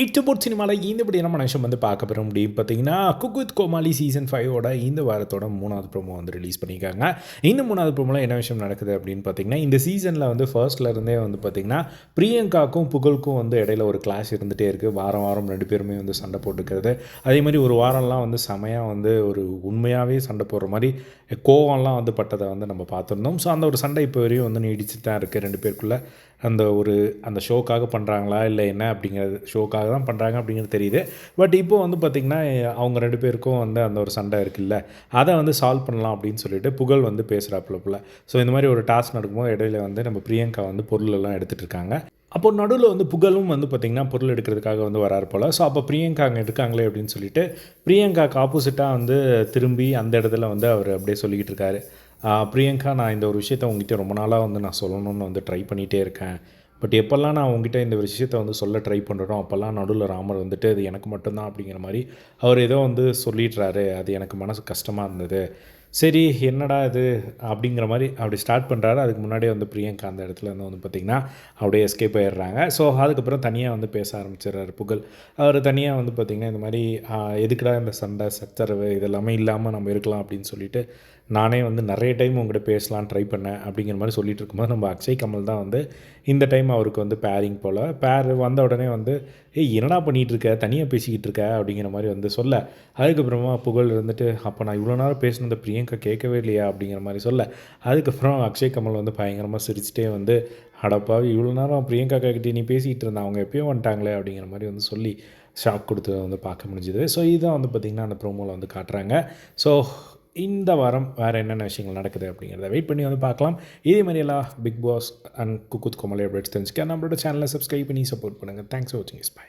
இட்டு போட் சினிமாவில் இந்தபடி நம்ம நிமிஷம் வந்து பார்க்க போகிறோம் முடியும் பார்த்தீங்கன்னா குக் வித் கோமாளி சீசன் ஃபைவோட இந்த வாரத்தோட மூணாவது ப்ரோமோ வந்து ரிலீஸ் பண்ணியிருக்காங்க. இந்த மூணாவது ப்ரோமோவில் என்ன விஷயம் நடக்குது அப்படின்னு பார்த்தீங்கன்னா இந்த சீசனில் வந்து ஃபர்ஸ்ட்ல இருந்தே வந்து பார்த்தீங்கன்னா பிரியங்காக்கும் புகழுக்கும் வந்து இடையில ஒரு கிளாஸ் இருந்துகிட்டே இருக்குது வாரம் வாரம் ரெண்டு பேருமே வந்து சண்டை போட்டுக்கிறது. அதே மாதிரி ஒரு வாரம்லாம் வந்து செமையாக வந்து ஒரு உண்மையாகவே சண்டை போடுற மாதிரி கோவம்லாம் வந்து பட்டதை வந்து நம்ம பார்த்துருந்தோம். ஸோ அந்த ஒரு சண்டை இப்போ வரையும் வந்து நீடிச்சு தான் இருக்குது ரெண்டு பேருக்குள்ளே. அந்த ஒரு அந்த ஷோக்காக பண்ணுறாங்களா இல்லை என்ன அப்படிங்கிறது ஷோக்காக தான் பண்ணுறாங்க அப்படிங்கிறது தெரியுது. பட் இப்போ வந்து பார்த்திங்கன்னா அவங்க ரெண்டு பேருக்கும் வந்து அந்த ஒரு சண்டை இருக்குல்ல அதை வந்து சால்வ் பண்ணலாம் அப்படின்னு சொல்லிட்டு புகழ் வந்து பேசுகிறாப்புல போல். ஸோ இந்த மாதிரி ஒரு டாஸ்க் நடக்கும்போது இடையில வந்து நம்ம பிரியங்கா வந்து பொருளெல்லாம் எடுத்துகிட்டு இருக்காங்க. அப்போ நடுவில் வந்து புகழும் வந்து பார்த்திங்கன்னா பொருள் எடுக்கிறதுக்காக வந்து வராரு போல். ஸோ அப்போ பிரியங்கா அங்கே இருக்காங்களே அப்படின்னு சொல்லிட்டு பிரியங்காக்கு ஆப்போசிட்டாக வந்து திரும்பி அந்த இடத்துல வந்து அவர் அப்படியே சொல்லிக்கிட்டு இருக்காரு. பிரியங்கா நான் இந்த ஒரு விஷயத்த உங்ககிட்ட ரொம்ப நாளாக வந்து நான் சொல்லணும்னு வந்து ட்ரை பண்ணிகிட்டே இருக்கேன். பட் எப்போல்லாம் நான் உங்ககிட்ட இந்த ஒரு வந்து சொல்ல ட்ரை பண்ணுறோம் அப்போல்லாம் நடுவில் ராமர் வந்துட்டு அது எனக்கு மட்டும்தான் அப்படிங்கிற மாதிரி அவர் ஏதோ வந்து சொல்லிடுறாரு. அது எனக்கு மனசு கஷ்டமாக இருந்தது. சரி என்னடா இது? அப்படிங்கிற மாதிரி அப்படி ஸ்டார்ட் பண்ணுறாரு அதுக்கு முன்னாடியே வந்து பிரியங்கா அந்த இடத்துல இருந்து வந்து பார்த்திங்கன்னா அப்படியே எஸ்கேப் ஆயிடுறாங்க. ஸோ அதுக்கப்புறம் தனியாக வந்து பேச ஆரம்பிச்சிடுறாரு புகழ். அவர் தனியாக வந்து பார்த்திங்கன்னா இந்த மாதிரி எதுக்குடா இந்த சண்டை சச்சரவு இதெல்லாமே இல்லாமல் நம்ம இருக்கலாம் அப்படின்னு சொல்லிட்டு நானே வந்து நிறைய டைம் உங்கள்கிட்ட பேசலாம் ட்ரை பண்ணேன் அப்படிங்கிற மாதிரி சொல்லிட்டு இருக்கும்போது நம்ம அக்ஷய் கமல் தான் வந்து இந்த டைம் அவருக்கு வந்து பேரிங் போல். பேர் வந்த உடனே வந்து ஏய் என்னடா பண்ணிகிட்டு இருக்க? தனியாக பேசிக்கிட்டு இருக்க? அப்படிங்கிற மாதிரி வந்து சொல்ல. அதுக்கப்புறமா புகழ் இருந்துட்டு அப்போ நான் இவ்வளோ நேரம் பேசினதை பிரியங்கா கேட்கவே இல்லையா? அப்படிங்கிற மாதிரி சொல்ல. அதுக்கப்புறம் அக்ஷய் கமல் வந்து பயங்கரமாக சிரிச்சிட்டே வந்து அடப்பாவி இவ்வளோ நேரம் பிரியங்கா கிட்டே நீ பேசிகிட்டு இருந்தா அவங்க எப்பயும் வந்துட்டாங்களே? அப்படிங்கிற மாதிரி வந்து சொல்லி ஷாக் கொடுத்து வந்து பார்க்க முடிஞ்சுது. ஸோ இதுதான் வந்து பார்த்திங்கன்னா அந்த ப்ரோமோவில் வந்து காட்டுறாங்க. ஸோ இந்த வாரம் வேறு என்னென்ன விஷயங்கள் நடக்குது அப்படிங்கிறத வெயிட் பண்ணி வந்து பார்க்கலாம். இதே மாதிரி எல்லாம் பிக் பாஸ் அண்ட் குக்குத் கோமலை அப்டேட்ஸ் தெரிஞ்சுக்க நம்மளோட சேனலை சப்ஸ்கிரைப் பண்ணி சப்போர்ட் பண்ணுங்கள் தேங்க்ஸ் ஃபார் வாட்சிங் இஸ் பை